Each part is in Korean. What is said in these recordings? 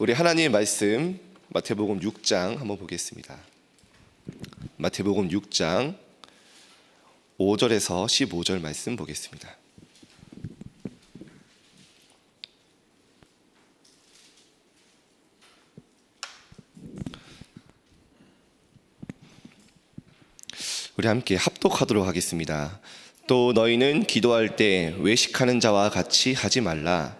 우리 하나님의 말씀 마태복음 6장 한번 보겠습니다. 마태복음 6장 5절에서 15절 말씀 보겠습니다. 우리 함께 합독하도록 하겠습니다. 또 너희는 기도할 때 외식하는 자와 같이 하지 말라.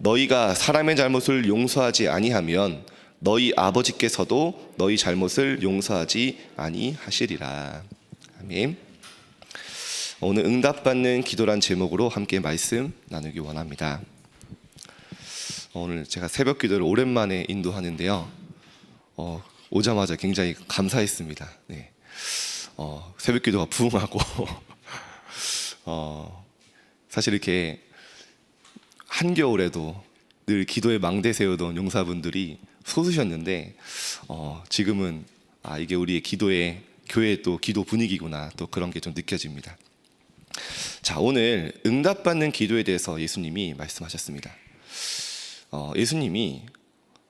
너희가 사람의 잘못을 용서하지 아니하면 너희 아버지께서도 너희 잘못을 용서하지 아니하시리라. 아멘. 오늘 응답받는 기도란 제목으로 함께 말씀 나누기 원합니다. 오늘 제가 새벽 기도를 오랜만에 인도하는데요. 어, 오자마자 굉장히 감사했습니다. 네. 어, 새벽 기도가 부흥하고 어, 사실 이렇게 한겨울에도 늘 기도에 망대 세우던 용사분들이 솟으셨는데 어, 지금은 아 이게 우리의 기도의 교회의 또 기도 분위기구나 또 그런 게 좀 느껴집니다. 자 오늘 응답받는 기도에 대해서 예수님이 말씀하셨습니다. 어, 예수님이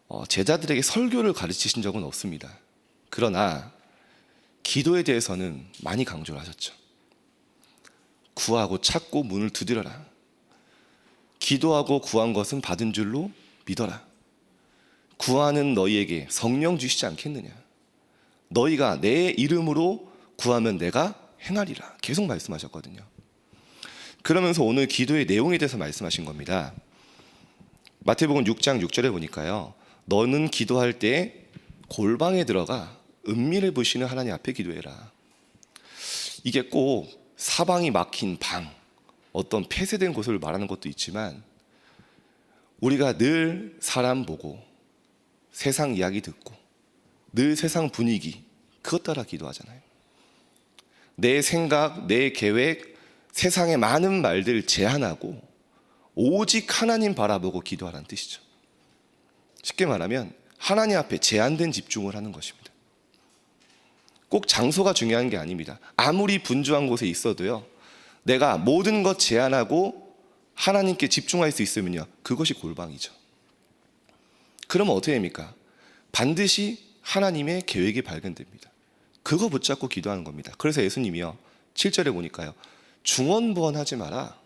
어, 제자들에게 설교를 가르치신 적은 없습니다. 그러나 기도에 대해서는 많이 강조를 하셨죠. 구하고 찾고 문을 두드려라. 기도하고 구한 것은 받은 줄로 믿어라. 구하는 너희에게 성령 주시지 않겠느냐. 너희가 내 이름으로 구하면 내가 행하리라. 계속 말씀하셨거든요. 그러면서 오늘 기도의 내용에 대해서 말씀하신 겁니다. 마태복음 6장 6절에 보니까요. 너는 기도할 때 골방에 들어가 은밀을 보시는 하나님 앞에 기도해라. 이게 꼭 사방이 막힌 방, 어떤 폐쇄된 곳을 말하는 것도 있지만 우리가 늘 사람 보고 세상 이야기 듣고 늘 세상 분위기 그것 따라 기도하잖아요. 내 생각, 내 계획, 세상의 많은 말들 제한하고 오직 하나님 바라보고 기도하라는 뜻이죠. 쉽게 말하면 하나님 앞에 제한된 집중을 하는 것입니다. 꼭 장소가 중요한 게 아닙니다. 아무리 분주한 곳에 있어도요. 내가 모든 것 제한하고 하나님께 집중할 수 있으면요. 그것이 골방이죠. 그러면 어떻게 됩니까? 반드시 하나님의 계획이 발견됩니다. 그거 붙잡고 기도하는 겁니다. 그래서 예수님이요. 7절에 보니까요. 중언부언하지 마라.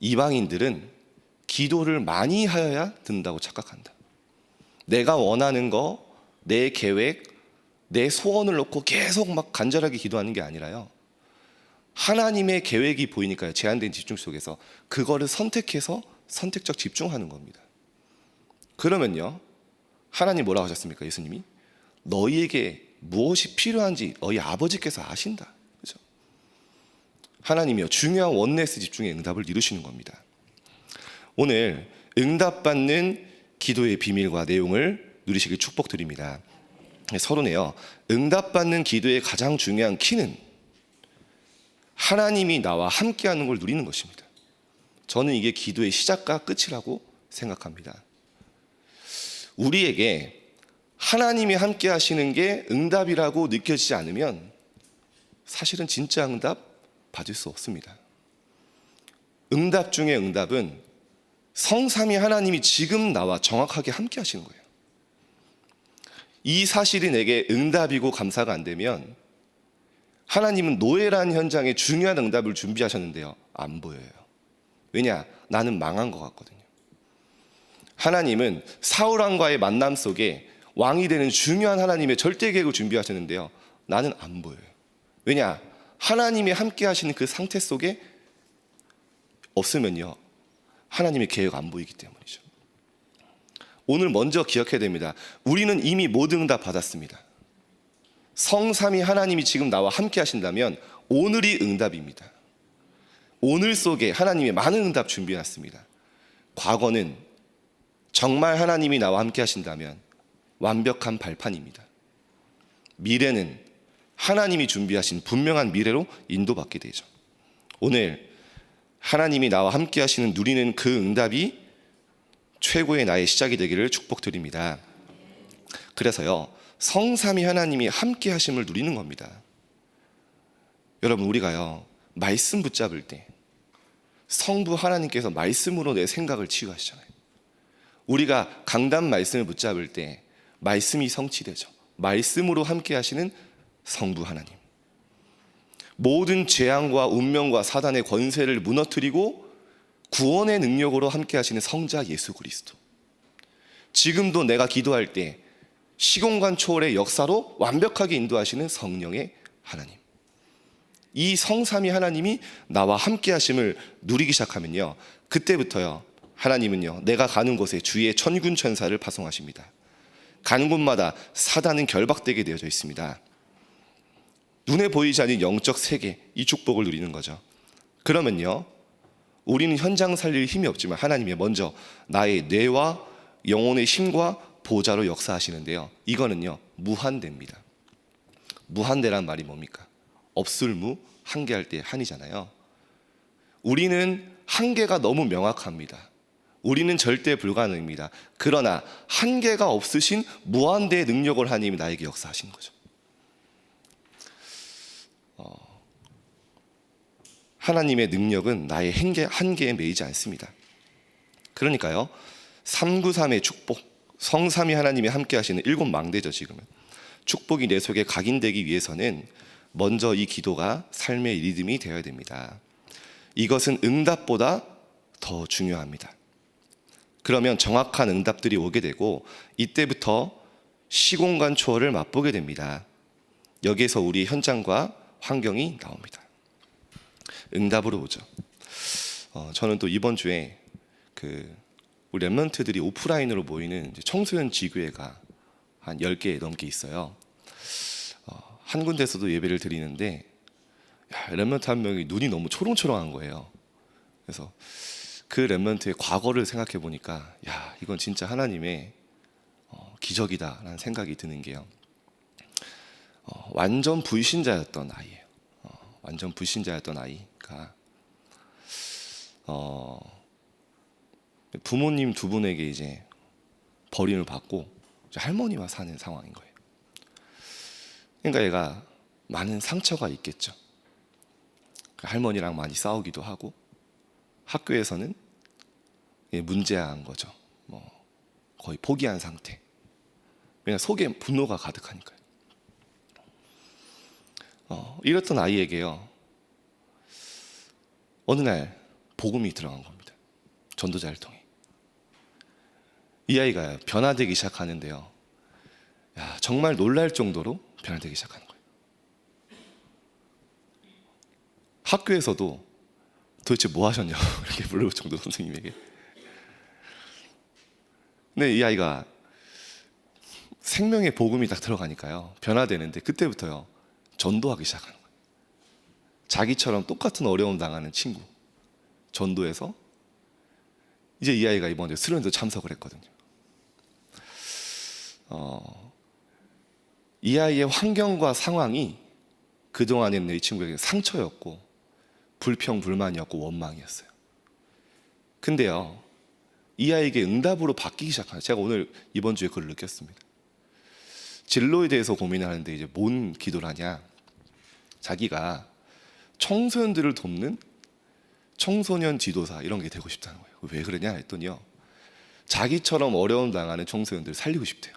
이방인들은 기도를 많이 하여야 된다고 착각한다. 내가 원하는 거, 내 계획, 내 소원을 놓고 계속 막 간절하게 기도하는 게 아니라요. 하나님의 계획이 보이니까요. 제한된 집중 속에서 그거를 선택해서 선택적 집중하는 겁니다. 그러면요. 하나님 뭐라고 하셨습니까? 예수님이 너희에게 무엇이 필요한지 너희 아버지께서 아신다. 그렇죠? 하나님이요. 중요한 원네스 집중의 응답을 이루시는 겁니다. 오늘 응답받는 기도의 비밀과 내용을 누리시길 축복드립니다. 서론에요. 응답받는 기도의 가장 중요한 키는 하나님이 나와 함께하는 걸 누리는 것입니다. 저는 이게 기도의 시작과 끝이라고 생각합니다. 우리에게 하나님이 함께 하시는 게 응답이라고 느껴지지 않으면 사실은 진짜 응답 받을 수 없습니다. 응답 중에 응답은 성삼위 하나님이 지금 나와 정확하게 함께 하시는 거예요. 이 사실이 내게 응답이고 감사가 안 되면 하나님은 노예란 현장에 중요한 응답을 준비하셨는데요. 안 보여요. 왜냐? 나는 망한 것 같거든요. 하나님은 사울왕과의 만남 속에 왕이 되는 중요한 하나님의 절대 계획을 준비하셨는데요. 나는 안 보여요. 왜냐? 하나님이 함께 하시는 그 상태 속에 없으면요. 하나님의 계획 안 보이기 때문이죠. 오늘 먼저 기억해야 됩니다. 우리는 이미 모든 응답 받았습니다. 성삼이 하나님이 지금 나와 함께 하신다면 오늘이 응답입니다. 오늘 속에 하나님의 많은 응답 준비해 놨습니다. 과거는 정말 하나님이 나와 함께 하신다면 완벽한 발판입니다. 미래는 하나님이 준비하신 분명한 미래로 인도받게 되죠. 오늘 하나님이 나와 함께 하시는 누리는 그 응답이 최고의 나의 시작이 되기를 축복드립니다. 그래서요, 성삼이 하나님이 함께 하심을 누리는 겁니다. 여러분, 우리가요, 말씀 붙잡을 때 성부 하나님께서 말씀으로 내 생각을 치유하시잖아요. 우리가 강단 말씀을 붙잡을 때 말씀이 성취되죠. 말씀으로 함께 하시는 성부 하나님. 모든 재앙과 운명과 사단의 권세를 무너뜨리고 구원의 능력으로 함께 하시는 성자 예수 그리스도. 지금도 내가 기도할 때 시공간 초월의 역사로 완벽하게 인도하시는 성령의 하나님. 이 성삼위 하나님이 나와 함께 하심을 누리기 시작하면요. 그때부터요. 하나님은요. 내가 가는 곳에 주의 천군 천사를 파송하십니다. 가는 곳마다 사단은 결박되게 되어져 있습니다. 눈에 보이지 않는 영적 세계 이 축복을 누리는 거죠. 그러면요. 우리는 현장 살릴 힘이 없지만 하나님이 먼저 나의 뇌와 영혼의 힘과 보좌로 역사하시는데요. 이거는요. 무한대입니다. 무한대란 말이 뭡니까? 없을 무, 한계 할 때 한이잖아요. 우리는 한계가 너무 명확합니다. 우리는 절대 불가능입니다. 그러나 한계가 없으신 무한대의 능력을 하나님이 나에게 역사하신 거죠. 어, 하나님의 능력은 나의 한계, 한계에 매이지 않습니다. 그러니까요. 393의 축복, 성삼이 하나님이 함께 하시는 일곱 망대죠, 지금은. 축복이 내 속에 각인되기 위해서는 먼저 이 기도가 삶의 리듬이 되어야 됩니다. 이것은 응답보다 더 중요합니다. 그러면 정확한 응답들이 오게 되고 이때부터 시공간 초월을 맛보게 됩니다. 여기에서 우리 현장과 환경이 나옵니다. 응답으로 오죠. 어, 저는 또 이번 주에 그 우리 랩런트들이 오프라인으로 모이는 청소년 지교회가 한 10개 넘게 있어요. 어, 한 군데서도 예배를 드리는데 야, 랩런트 한 명이 눈이 너무 초롱초롱한 거예요. 그래서 그 랩런트의 과거를 생각해 보니까 야 이건 진짜 하나님의 어, 기적이다라는 생각이 드는 게요. 어, 완전 불신자였던 아이예요. 어, 완전 불신자였던 아이가 어, 부모님 두 분에게 이제 버림을 받고 할머니와 사는 상황인 거예요. 그러니까 얘가 많은 상처가 있겠죠. 그 할머니랑 많이 싸우기도 하고 학교에서는 예, 문제한 거죠. 뭐 거의 포기한 상태. 왜냐 속에 분노가 가득하니까요. 어, 이랬던 아이에게요. 어느 날 복음이 들어간 겁니다. 전도자를 통해. 이 아이가 변화되기 시작하는데요. 야, 정말 놀랄 정도로 변화되기 시작하는 거예요. 학교에서도 도대체 뭐 하셨냐고 이렇게 물어볼 정도 선생님에게. 근데 이 아이가 생명의 복음이 딱 들어가니까요. 변화되는데 그때부터요. 전도하기 시작하는 거예요. 자기처럼 똑같은 어려움 당하는 친구. 전도해서 이제 이 아이가 이번에 수련도 참석을 했거든요. 어, 이 아이의 환경과 상황이 그동안에는 이 친구에게 상처였고 불평, 불만이었고 원망이었어요. 근데요, 이 아이에게 응답으로 바뀌기 시작하는 제가 오늘 이번 주에 그걸 느꼈습니다. 진로에 대해서 고민을 하는데 이제 뭔 기도를 하냐? 자기가 청소년들을 돕는 청소년 지도사 이런 게 되고 싶다는 거예요. 왜 그러냐 했더니요. 자기처럼 어려움 당하는 청소년들을 살리고 싶대요.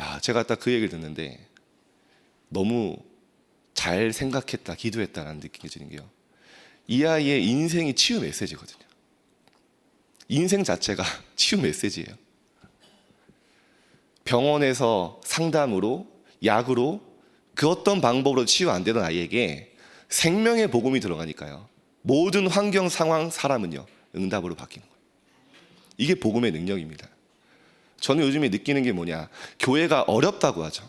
야, 제가 딱 그 얘기를 듣는데 너무 잘 생각했다, 기도했다라는 느낌이 드는 게요. 이 아이의 인생이 치유 메시지거든요. 인생 자체가 치유 메시지예요. 병원에서 상담으로 약으로 그 어떤 방법으로 치유 안 되던 아이에게 생명의 복음이 들어가니까요. 모든 환경 상황 사람은요 응답으로 바뀌는 거예요. 이게 복음의 능력입니다. 저는 요즘에 느끼는 게 뭐냐 교회가 어렵다고 하죠.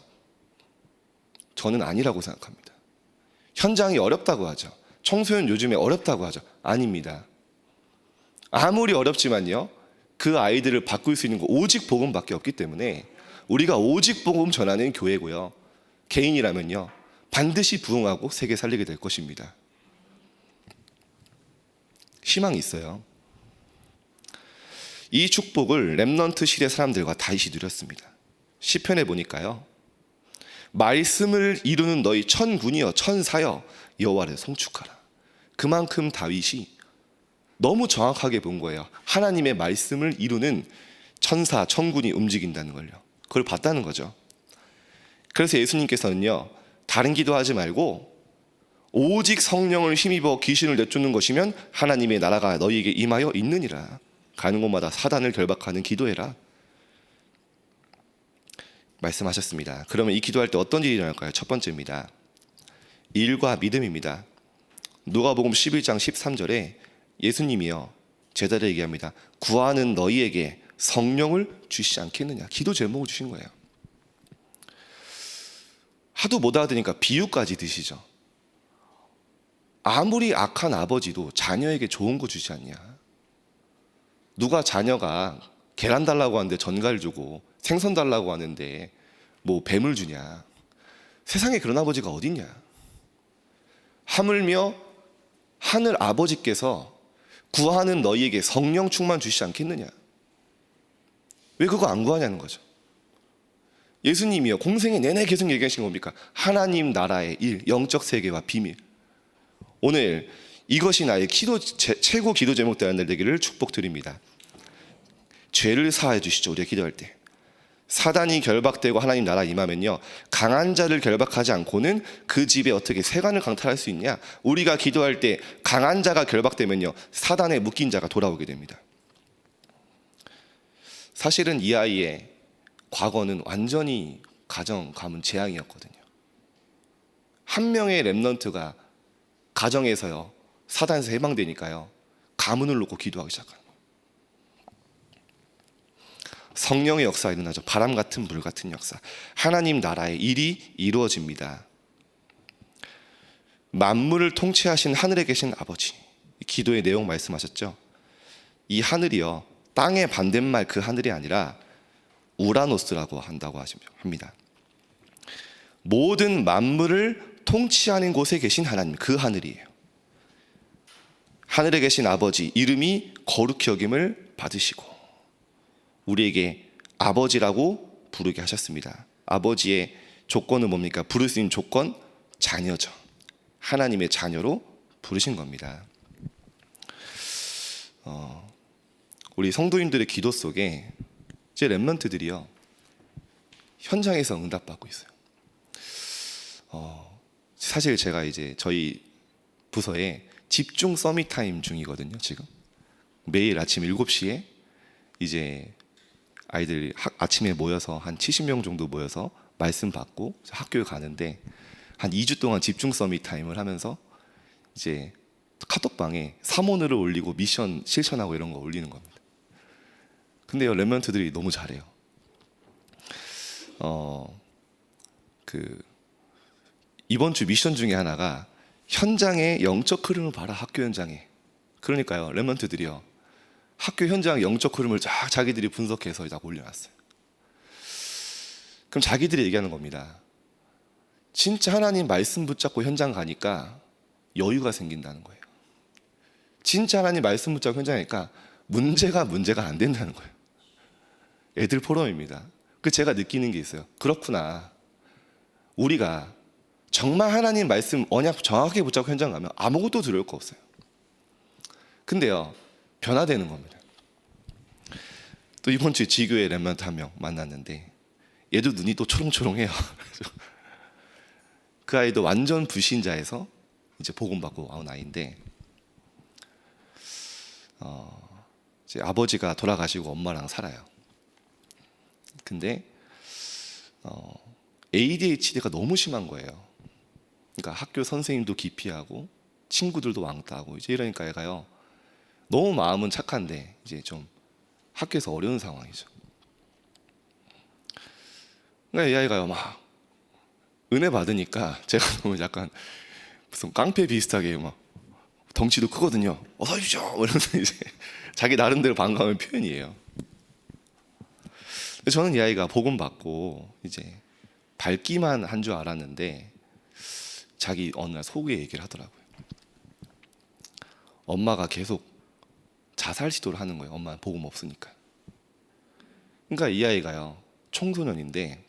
저는 아니라고 생각합니다. 현장이 어렵다고 하죠. 청소년 요즘에 어렵다고 하죠. 아닙니다. 아무리 어렵지만요. 그 아이들을 바꿀 수 있는 거 오직 복음밖에 없기 때문에 우리가 오직 복음 전하는 교회고요. 개인이라면요. 반드시 부흥하고 세계 살리게 될 것입니다. 희망이 있어요. 이 축복을 렘넌트 시대 사람들과 다시 누렸습니다. 시편에 보니까요. 말씀을 이루는 너희 천군이여 천사여 여호와를 송축하라. 그만큼 다윗이 너무 정확하게 본 거예요. 하나님의 말씀을 이루는 천사, 천군이 움직인다는 걸요. 그걸 봤다는 거죠. 그래서 예수님께서는요, 다른 기도하지 말고 오직 성령을 힘입어 귀신을 내쫓는 것이면 하나님의 나라가 너희에게 임하여 있느니라. 가는 곳마다 사단을 결박하는 기도해라. 말씀하셨습니다. 그러면 이 기도할 때 어떤 일이 일어날까요? 첫 번째입니다. 일과 믿음입니다. 누가복음 11장 13절에 예수님이요 제자들 얘기합니다. 구하는 너희에게 성령을 주시지 않겠느냐. 기도 제목을 주신 거예요. 하도 못 알아들으니까 비유까지 드시죠. 아무리 악한 아버지도 자녀에게 좋은 거 주지 않냐. 누가 자녀가 계란 달라고 하는데 전갈 주고 생선 달라고 하는데 뭐 뱀을 주냐. 세상에 그런 아버지가 어딨냐. 하물며 하늘 아버지께서 구하는 너희에게 성령 충만 주시지 않겠느냐? 왜 그거 안 구하냐는 거죠. 예수님이요 공생의 내내 계속 얘기하신 겁니까? 하나님 나라의 일, 영적 세계와 비밀. 오늘 이것이 나의 기도 제, 최고 기도 제목 되는 날 되기를 축복드립니다. 죄를 사해 주시죠. 우리가 기도할 때. 사단이 결박되고 하나님 나라 임하면요 강한 자를 결박하지 않고는 그 집에 어떻게 세관을 강탈할 수 있냐 우리가 기도할 때 강한 자가 결박되면요 사단에 묶인 자가 돌아오게 됩니다 사실은 이 아이의 과거는 완전히 가정 가문 재앙이었거든요 한 명의 랩넌트가 가정에서요 사단에서 해방되니까요 가문을 놓고 기도하기 시작하는 성령의 역사가 일어나죠. 바람 같은 불 같은 역사. 하나님 나라의 일이 이루어집니다. 만물을 통치하신 하늘에 계신 아버지. 기도의 내용 말씀하셨죠. 이 하늘이요. 땅의 반대말 그 하늘이 아니라 우라노스라고 한다고 합니다. 모든 만물을 통치하는 곳에 계신 하나님 그 하늘이에요. 하늘에 계신 아버지 이름이 거룩히 여김을 받으시고 우리에게 아버지라고 부르게 하셨습니다. 아버지의 조건은 뭡니까? 부를 수 있는 조건 자녀죠. 하나님의 자녀로 부르신 겁니다. 어, 우리 성도님들의 기도 속에 제 랩런트들이요 현장에서 응답받고 있어요. 어, 사실 제가 이제 저희 부서에 집중 서밋 타임 중이거든요. 지금 매일 아침 7시에 이제 아이들이 하, 아침에 모여서 한 70명 정도 모여서 말씀 받고 학교에 가는데 한 2주 동안 집중 서밋 타임을 하면서 이제 카톡방에 사모늘을 올리고 미션 실천하고 이런 거 올리는 겁니다. 근데요 랩런트들이 너무 잘해요. 어 그 이번 주 미션 중에 하나가 현장의 영적 흐름을 봐라 학교 현장에. 그러니까요 랩런트들이요 학교 현장 영적 흐름을 쫙 자기들이 분석해서 딱 올려놨어요. 그럼 자기들이 얘기하는 겁니다. 진짜 하나님 말씀 붙잡고 현장 가니까 여유가 생긴다는 거예요. 진짜 하나님 말씀 붙잡고 현장 가니까 문제가 문제가 안 된다는 거예요. 애들 포럼입니다. 그 제가 느끼는 게 있어요. 그렇구나. 우리가 정말 하나님 말씀 언약 정확하게 붙잡고 현장 가면 아무것도 두려울 거 없어요. 근데요 변화되는 겁니다. 또 이번 주에 지교회 랩런트 한 명 만났는데 얘도 눈이 또 초롱초롱해요. 그 아이도 완전 불신자에서 이제 복음 받고 나온 아이인데 어, 이제 아버지가 돌아가시고 엄마랑 살아요. 근데 어, ADHD가 너무 심한 거예요. 그러니까 학교 선생님도 기피하고 친구들도 왕따하고 이제 이러니까 얘가요 너무 마음은 착한데 이제 좀 학교에서 어려운 상황이죠. 그러니까 이 아이가요 막 은혜 받으니까 제가 너무 약간 무슨 깡패 비슷하게 막 덩치도 크거든요. 어서 오십시오. 이러면서 이제 자기 나름대로 반가운 표현이에요. 저는 이 아이가 복음 받고 이제 밝기만 한 줄 알았는데 자기 어느 날 속에 얘기를 하더라고요. 엄마가 계속 자살 시도를 하는 거예요. 엄마는 복음 없으니까. 그러니까 이 아이가요 청소년인데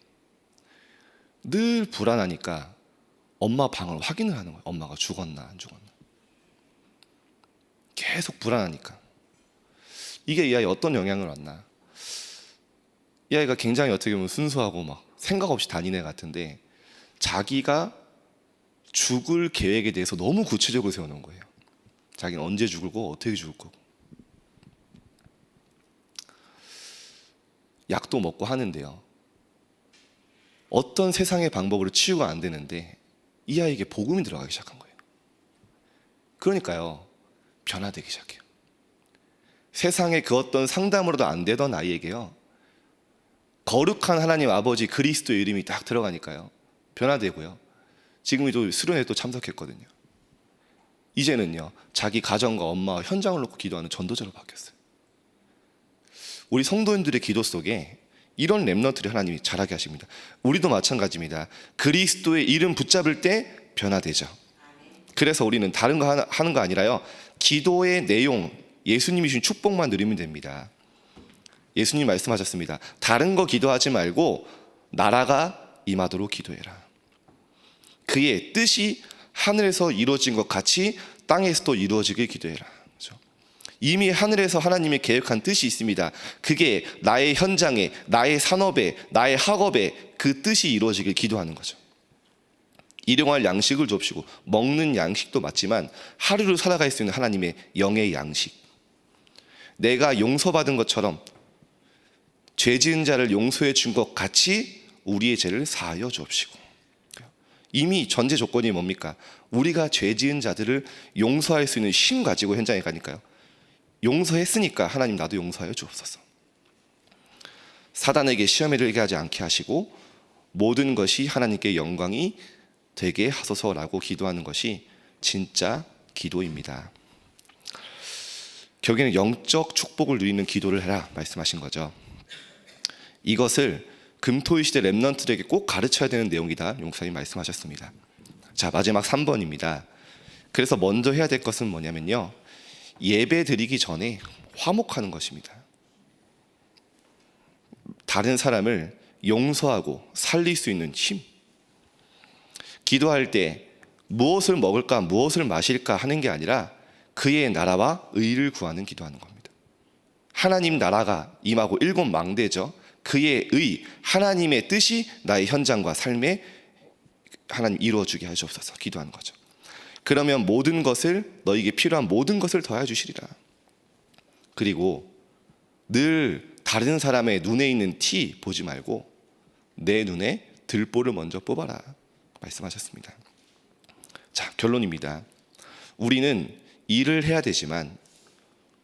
늘 불안하니까 엄마 방을 확인을 하는 거예요. 엄마가 죽었나 안 죽었나. 계속 불안하니까. 이게 이 아이 어떤 영향을 왔나? 이 아이가 굉장히 어떻게 보면 순수하고 막 생각 없이 다니는 애 같은데 자기가 죽을 계획에 대해서 너무 구체적으로 세워놓은 거예요. 자기는 언제 죽을 거고 어떻게 죽을 거고. 약도 먹고 하는데요. 어떤 세상의 방법으로 치유가 안 되는데 이 아이에게 복음이 들어가기 시작한 거예요. 그러니까요. 변화되기 시작해요. 세상의 그 어떤 상담으로도 안 되던 아이에게요. 거룩한 하나님 아버지 그리스도의 이름이 딱 들어가니까요. 변화되고요. 지금도 수련회 또 참석했거든요. 이제는요. 자기 가정과 엄마와 현장을 놓고 기도하는 전도자로 바뀌었어요. 우리 성도인들의 기도 속에 이런 랩너트를 하나님이 잘하게 하십니다. 우리도 마찬가지입니다. 그리스도의 이름 붙잡을 때 변화되죠. 그래서 우리는 다른 거 하는 거 아니라요. 기도의 내용, 예수님이 주신 축복만 누리면 됩니다. 예수님 말씀하셨습니다. 다른 거 기도하지 말고 나라가 임하도록 기도해라. 그의 뜻이 하늘에서 이루어진 것 같이 땅에서도 이루어지게 기도해라. 그렇죠? 이미 하늘에서 하나님이 계획한 뜻이 있습니다. 그게 나의 현장에, 나의 산업에, 나의 학업에 그 뜻이 이루어지길 기도하는 거죠. 일용할 양식을 줍시고 먹는 양식도 맞지만 하루를 살아갈 수 있는 하나님의 영의 양식. 내가 용서받은 것처럼 죄 지은 자를 용서해 준 것 같이 우리의 죄를 사하여 주옵시고. 이미 전제 조건이 뭡니까? 우리가 죄 지은 자들을 용서할 수 있는 힘 가지고 현장에 가니까요. 용서했으니까 하나님 나도 용서하여 주옵소서. 사단에게 시험에 들게 하지 않게 하시고 모든 것이 하나님께 영광이 되게 하소서라고 기도하는 것이 진짜 기도입니다. 결국에는 영적 축복을 누리는 기도를 해라 말씀하신 거죠. 이것을 금토일 시대 렘넌트들에게 꼭 가르쳐야 되는 내용이다. 용사님 말씀하셨습니다. 자, 마지막 3번입니다. 그래서 먼저 해야 될 것은 뭐냐면요. 예배 드리기 전에 화목하는 것입니다. 다른 사람을 용서하고 살릴 수 있는 힘. 기도할 때 무엇을 먹을까, 무엇을 마실까 하는 게 아니라 그의 나라와 의를 구하는 기도하는 겁니다. 하나님 나라가 임하고 일곱 망대죠. 그의 의, 하나님의 뜻이 나의 현장과 삶에 하나님 이루어주게 하시옵소서 기도하는 거죠. 그러면 모든 것을 너에게 필요한 모든 것을 더해 주시리라. 그리고 늘 다른 사람의 눈에 있는 티 보지 말고 내 눈에 들보를 먼저 뽑아라 말씀하셨습니다. 자 결론입니다. 우리는 일을 해야 되지만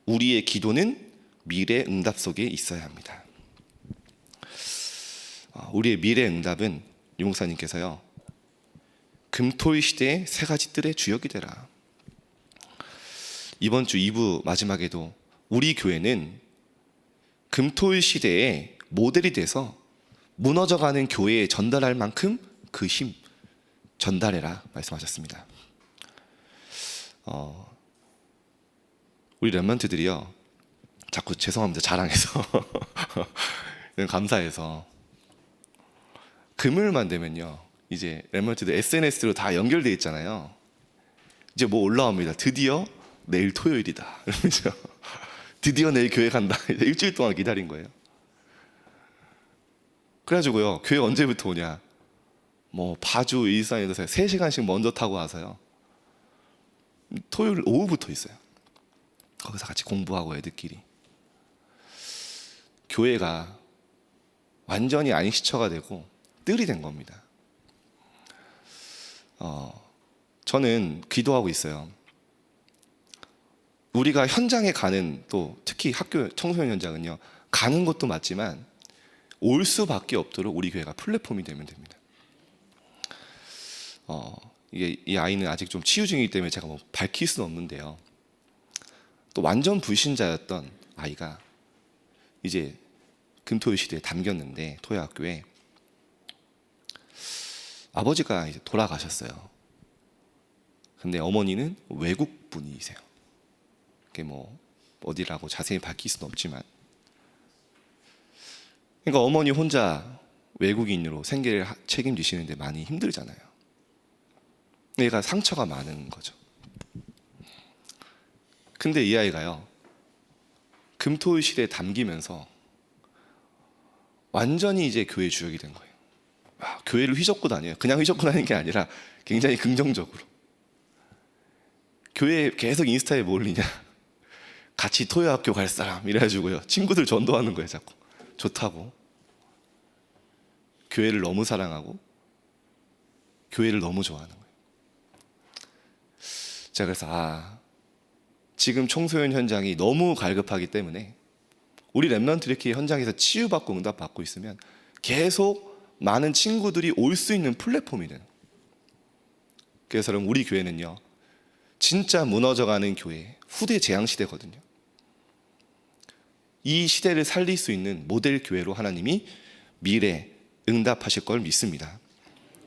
우리의 기도는 미래 응답 속에 있어야 합니다. 어, 우리의 미래 응답은 용사님께서요. 금토일 시대의 세 가지 뜰의 주역이 되라. 이번 주 2부 마지막에도 우리 교회는 금토일 시대의 모델이 돼서 무너져가는 교회에 전달할 만큼 그 힘 전달해라 말씀하셨습니다. 어, 우리 랩런트들이요. 자꾸 죄송합니다. 자랑해서. 감사해서 금요일만 되면요 이제 랩런트도 SNS로 다 연결돼 있잖아요. 이제 뭐 올라옵니다. 드디어 내일 토요일이다. 이러면서 드디어 내일 교회 간다. 일주일 동안 기다린 거예요. 그래가지고요. 교회 언제부터 오냐? 뭐 파주 일산에서 3시간씩 먼저 타고 와서요. 토요일 오후부터 있어요. 거기서 같이 공부하고 애들끼리. 교회가 완전히 안식처가 되고 뜰이 된 겁니다. 어, 저는 기도하고 있어요. 우리가 현장에 가는 또 특히 학교 청소년 현장은요 가는 것도 맞지만 올 수밖에 없도록 우리 교회가 플랫폼이 되면 됩니다. 어, 이게 이 아이는 아직 좀 치유 중이기 때문에 제가 뭐 밝힐 수는 없는데요. 또 완전 불신자였던 아이가 이제 금토일 시대에 담겼는데 토요학교에 아버지가 이제 돌아가셨어요. 근데 어머니는 외국 분이세요. 그게 뭐 어디라고 자세히 밝힐 수는 없지만 그러니까 어머니 혼자 외국인으로 생계를 하- 책임지시는데 많이 힘들잖아요. 얘가 상처가 많은 거죠. 근데 이 아이가요. 금토일실에 담기면서 완전히 이제 교회 주역이 된 거예요. 아, 교회를 휘젓고 다녀요. 그냥 휘젓고 다니는 게 아니라 굉장히 긍정적으로. 교회에 계속 인스타에 뭐 올리냐. 같이 토요학교 갈 사람 이래가지고요. 친구들 전도하는 거예요, 자꾸. 좋다고. 교회를 너무 사랑하고 교회를 너무 좋아하는 거예요. 제가 그래서 아 지금 청소년 현장이 너무 갈급하기 때문에 우리 랩런트 이렇게 현장에서 치유받고 응답받고 있으면 계속 많은 친구들이 올 수 있는 플랫폼이 되는. 그래서 여러분 우리 교회는요 진짜 무너져가는 교회 후대 재앙 시대거든요. 이 시대를 살릴 수 있는 모델 교회로 하나님이 미래 응답하실 걸 믿습니다.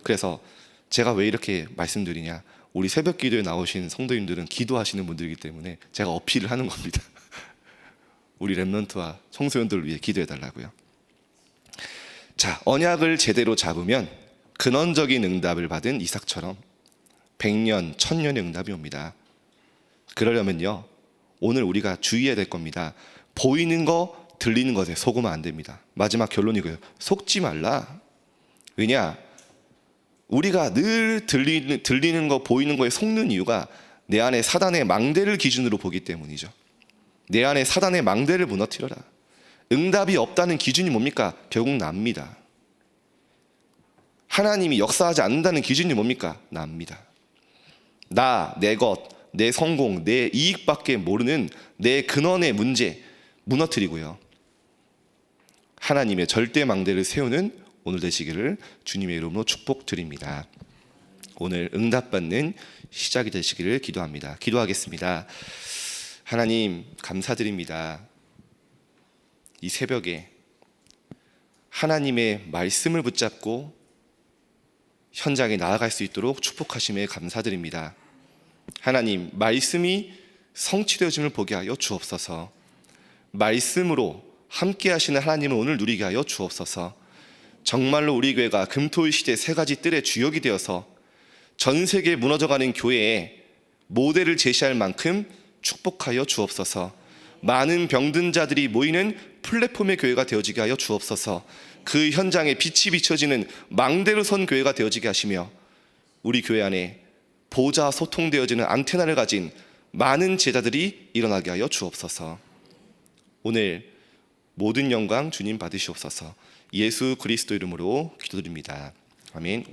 그래서 제가 왜 이렇게 말씀드리냐? 우리 새벽 기도에 나오신 성도님들은 기도하시는 분들이기 때문에 제가 어필을 하는 겁니다. 우리 랩런트와 청소년들을 위해 기도해 달라고요. 자, 언약을 제대로 잡으면 근원적인 응답을 받은 이삭처럼 백년, 천년의 응답이 옵니다. 그러려면요, 오늘 우리가 주의해야 될 겁니다. 보이는 거, 들리는 것에 속으면 안 됩니다. 마지막 결론이고요. 속지 말라. 왜냐? 우리가 늘 들리는, 들리는 거, 보이는 거에 속는 이유가 내 안에 사단의 망대를 기준으로 보기 때문이죠. 내 안에 사단의 망대를 무너뜨려라. 응답이 없다는 기준이 뭡니까? 결국 납니다. 하나님이 역사하지 않는다는 기준이 뭡니까? 납니다. 나, 내 것, 내 성공, 내 이익밖에 모르는 내 근원의 문제 무너뜨리고요. 하나님의 절대 망대를 세우는 오늘 되시기를 주님의 이름으로 축복드립니다. 오늘 응답받는 시작이 되시기를 기도합니다. 기도하겠습니다. 하나님 감사드립니다. 이 새벽에 하나님의 말씀을 붙잡고 현장에 나아갈 수 있도록 축복하심에 감사드립니다. 하나님 말씀이 성취되어짐을 보게 하여 주옵소서. 말씀으로 함께 하시는 하나님을 오늘 누리게 하여 주옵소서. 정말로 우리 교회가 금토일 시대 세 가지 뜰의 주역이 되어서 전 세계 무너져가는 교회에 모델을 제시할 만큼 축복하여 주옵소서. 많은 병든 자들이 모이는 플랫폼의 교회가 되어지게 하여 주옵소서. 그 현장에 빛이 비춰지는 망대로 선 교회가 되어지게 하시며 우리 교회 안에 보좌 소통되어지는 안테나를 가진 많은 제자들이 일어나게 하여 주옵소서. 오늘 모든 영광 주님 받으시옵소서. 예수 그리스도 이름으로 기도드립니다. 아멘.